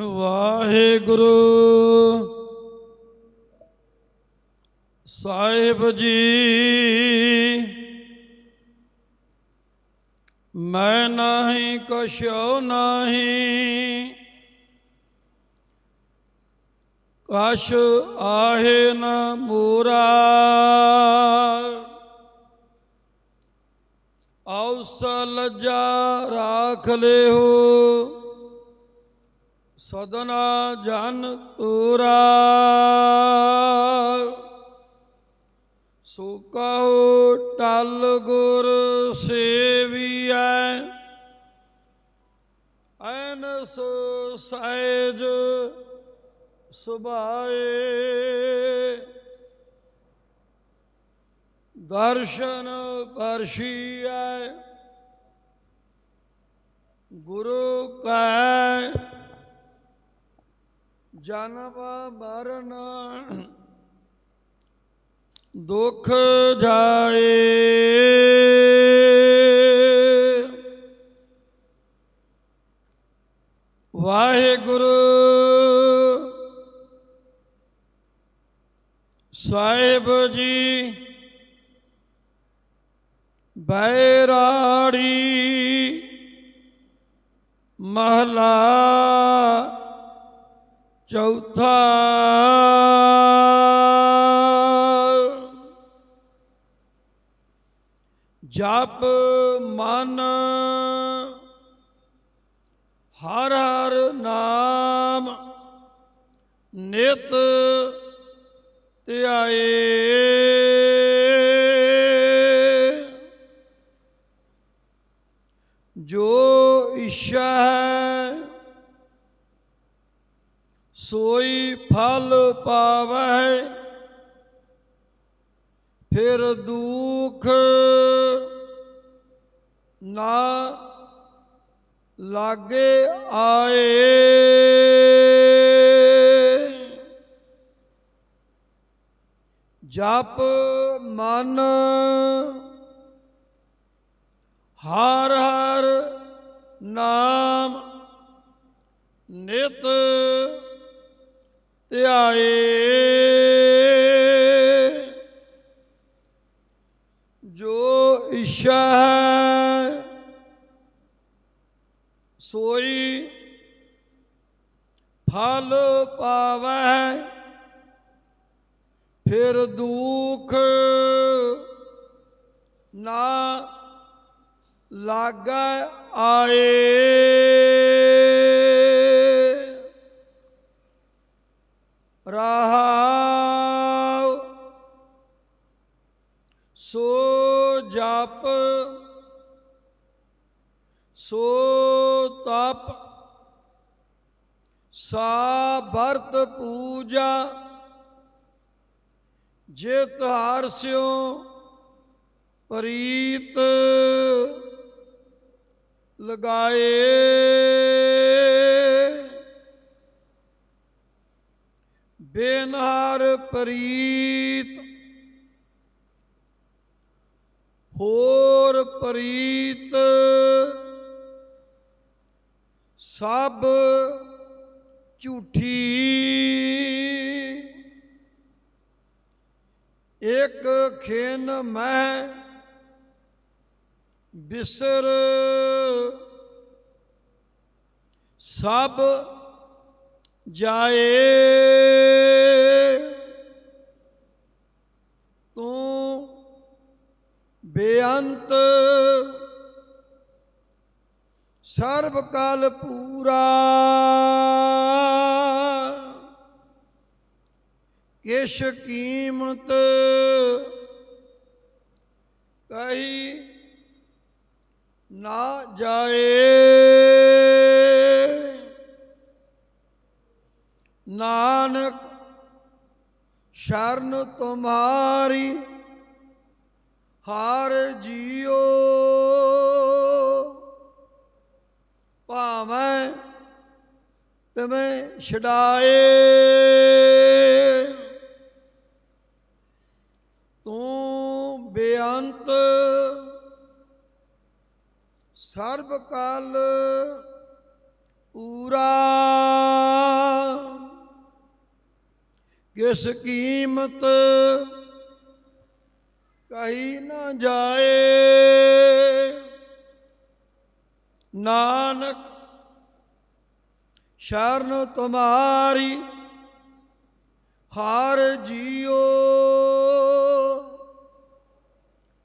ਵਾਹਿਗੁਰੂ। ਸਾਹਿਬ ਜੀ, ਮੈਂ ਨਹੀਂ ਕਛੋ ਨਹੀਂ। ਕਛ ਆਹੇ ਨ ਮੂਰਾ। ਔਸਲ ਜਾ ਰਾਖ ਲਿਓ। ਸਦਨਾ ਜਨ ਤੂਰਾ ਸੋ ਕਹੋ ਟਲ ਗੁਰ ਸੇਵੀਐ, ਐਨ ਸੋ ਸਹਿਜ ਸੁਭਾਏ। ਦਰਸ਼ਨ ਪਰਸ਼ੀਐ ਗੁਰੂ ਕੈ ਜਨਮ ਮਰਨ ਦੁਖ ਜਾਏ। ਵਾਹਿਗੁਰੂ ਸਾਹਿਬ ਜੀ ਬੈਰਾੜੀ ਮਹਲਾ ਚੌਥਾ ਜਪ ਮਨ ਹਰ ਹਰ ਨਾਮ ਨਿਤ ਧਿਆਏ। ਜੋ ਇੱਛਾ ਹੈ ਸੋਈ ਫਲ ਪਾਵੈ ਫਿਰ ਦੁਖ ਨਾ ਲਾਗੇ ਆਏ। ਜਪ ਮਨ ਹਰ ਹਰ ਨਾਮ ਨਿਤ ਧਿਆਏ ਜੋ ਇੱਛਾ ਹੈ ਸੋਈ ਫਲ ਪਾਵੈ ਫਿਰ ਦੁਖ ਨਾ ਲਾਗੈ ਆਏ ਰਹਾਉ ਸੋ ਜਪ ਸੋ ਤਪ ਸਾ ਵਰਤ ਪੂਜਾ ਜੇ ਤਿਹਾਰ ਸਿਓ ਪ੍ਰੀਤ ਲਗਾਏ। ਬੇਨਹਾਰ ਪ੍ਰੀਤ ਹੋਰ ਪ੍ਰੀਤ ਸਭ ਝੂਠੀ ਇੱਕ ਖੇਨ ਮੈਂ ਬਿਸਰ ਸਭ ਜਾਏ। ਤੂੰ ਬੇਅੰਤ। ਸਰਬ ਕਾਲ ਪੂਰਾ। ਕਿਛ ਕੀਮਤ ਕਹੀ ਨਾ ਜਾਏ। ਨਾਨਕ ਸ਼ਰਨ ਤੁਮਾਰੀ ਹਾਰ ਜੀਓ। ਭਾਵੇਂ ਤਵੇਂ ਛਡਾਏ ਤੂੰ ਬੇਅੰਤ ਸਰਬ ਕਾਲ ਪੂਰਾ। ਕਿਸ ਕੀਮਤ ਕਹੀ ਨਾ ਜਾਏ? ਨਾਨਕ ਸ਼ਰਨ ਤੁਮਾਰੀ ਹਰ ਜੀਓ।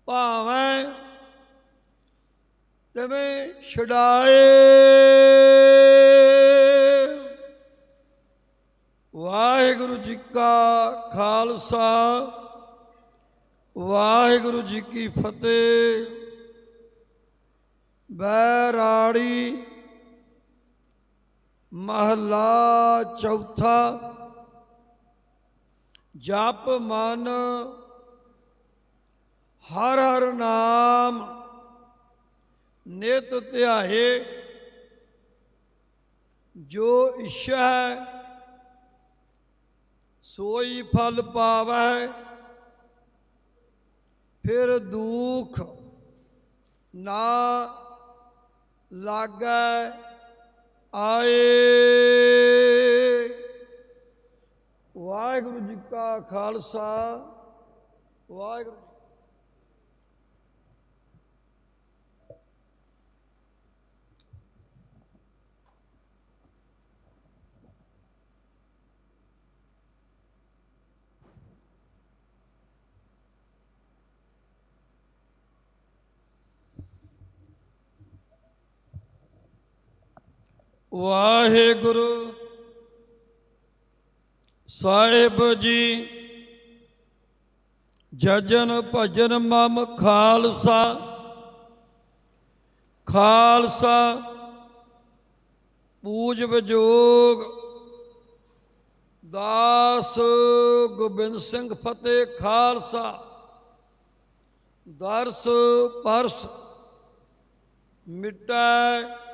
ਭਾਵੇਂ ਤਵੇਂ ਛਡਾਏ। ਖਾਲਸਾ, ਵਾਹਿਗੁਰੂ ਜੀ ਕੀ ਫਤਿਹ। ਬੈਰਾੜੀ ਮਹਲਾ ਚੌਥਾ। ਜਪ ਮਨ, ਹਰ ਹਰ ਨਾਮ, ਨਿਤ ਧਿਆਏ। ਜੋ ਇੱਛਾ ਹੈ ਸੋਈ ਫਲ ਪਾਵੈ ਫਿਰ ਦੁਖ ਨਾ ਲਾਗੈ ਆਏ। ਵਾਹਿਗੁਰੂ ਜੀ ਕਾ ਖਾਲਸਾ ਵਾਹਿਗੁਰੂ ਵਾਹਿਗੁਰੂ ਸਾਹਿਬ ਜੀ, ਜਜਨ ਭਜਨ ਮਮ ਖਾਲਸਾ ਖਾਲਸਾ, ਪੂਜ ਵਿਜੋਗ, ਦਾਸ ਗੋਬਿੰਦ ਸਿੰਘ ਫਤਿਹ ਖਾਲਸਾ, ਦਰਸ ਪਰਸ ਮਿਟੈ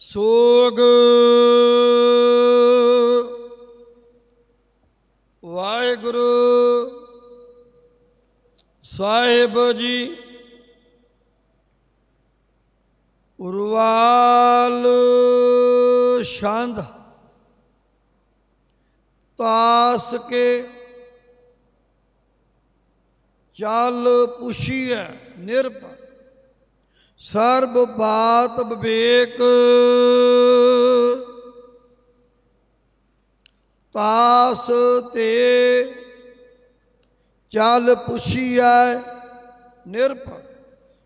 ਸੋਗ ਵਾਹਿਗੁਰੂ ਸਾਹਿਬ ਜੀ ਉਰਵਾਲ ਛੰਦ ਤਾਸ ਕੇ ਚਾਲ ਚੱਲ ਹੈ ਨਿਰਭੈ। ਸਰਬ ਬਾਤ ਵਿਵੇਕ। ਤਾਸ ਤੇ ਚੱਲ ਪੁਛੀਐ ਨਿਰਭੈ।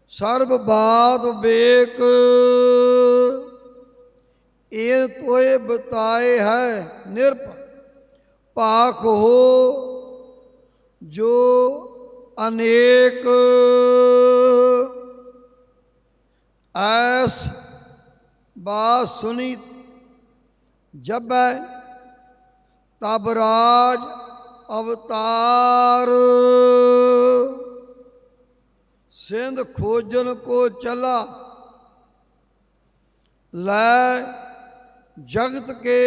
ਸਰਬ ਬਾਤ ਵਿਵੇਕ। ਇਹ ਤੋਏ ਬਤਾਏ ਹੈ ਨਿਰਭੈ। ਪਾਕ ਹੋ ਜੋ ਅਨੇਕ। ਐਸ ਬਾਤ ਸੁਨੀ ਜਬੈ ਤਬ ਰਾਜ ਅਵਤਾਰ। ਸਿੰਧ ਖੋਜਨ ਕੋ ਚਲਾ, ਲੈ ਜਗਤ ਕੇ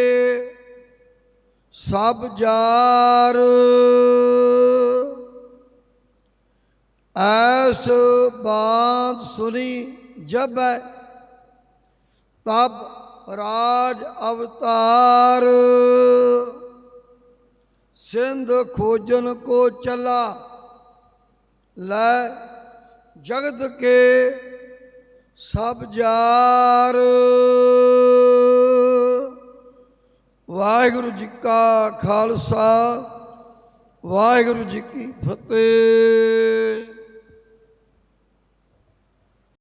ਸਭ ਜਾਰ। ਐਸ ਬਾਤ ਸੁਨੀ ਜਬ ਤਬ ਰਾਜ ਅਵਤਾਰ। ਸਿੰਧ ਖੋਜਨ ਕੋ ਚਲਾ, ਲੈ ਜਗਤ ਕੇ ਸਭ ਜਾਰ। ਵਾਹਿਗੁਰੂ ਜੀ ਕਾ ਖਾਲਸਾ, ਵਾਹਿਗੁਰੂ ਜੀ ਕੀ ਫਤਿਹ।